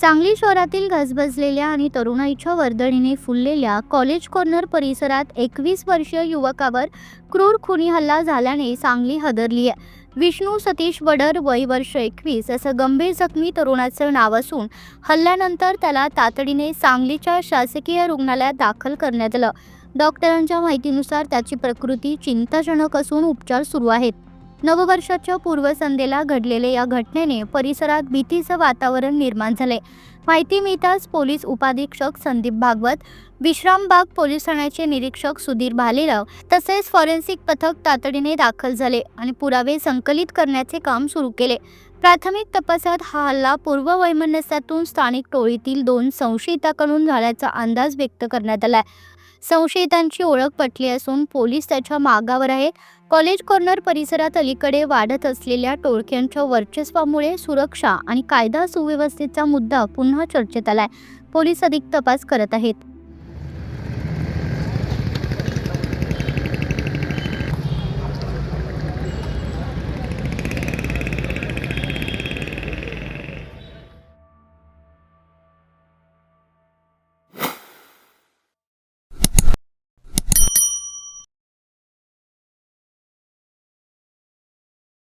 सांगली शहरातील घसबसलेल्या आणि तरुणाईच्या वर्दळीने फुललेल्या कॉलेज कॉर्नर परिसरात एकवीस वर्षीय युवकावर क्रूर खुनी हल्ला झाल्याने सांगली हदरली आहे. विष्णू सतीश वडर वय वर्ष एकवीस असं गंभीर जखमी तरुणाचं नाव असून हल्ल्यानंतर त्याला तातडीने सांगलीच्या शासकीय रुग्णालयात दाखल करण्यात आलं. डॉक्टरांच्या माहितीनुसार त्याची प्रकृती चिंताजनक असून उपचार सुरू आहेत. नववर्षाच्या पूर्वसंध्येला घडलेल्या या घटनेने परिसरात भीतीचं वातावरण निर्माण झाले. माहिती मिळताच पोलीस उपाधीक्षक संदीप भागवत विश्रामबाग पोलीस ठाण्याचे निरीक्षक सुधीर भालेराव तसेच फॉरेन्सिक पथक तातडीने दाखल झाले आणि पुरावे संकलित करण्याचे काम सुरू केले. प्राथमिक तपासात हा हल्ला पूर्व वैमनस्यातून स्थानिक टोळीतील दोन संशयिताकडून झाल्याचा अंदाज व्यक्त करण्यात आलाय. संशयितांची ओळख पटली असून पोलीस त्याच्या मागावर आहेत. कॉलेज कॉर्नर परिसरात अलीकडे वाढत असलेल्या टोळक्यांच्या वर्चस्वामुळे सुरक्षा आणि कायदा सुव्यवस्थेचा मुद्दा पुन्हा चर्चेत आलाय. पोलीस अधिक तपास करत आहेत.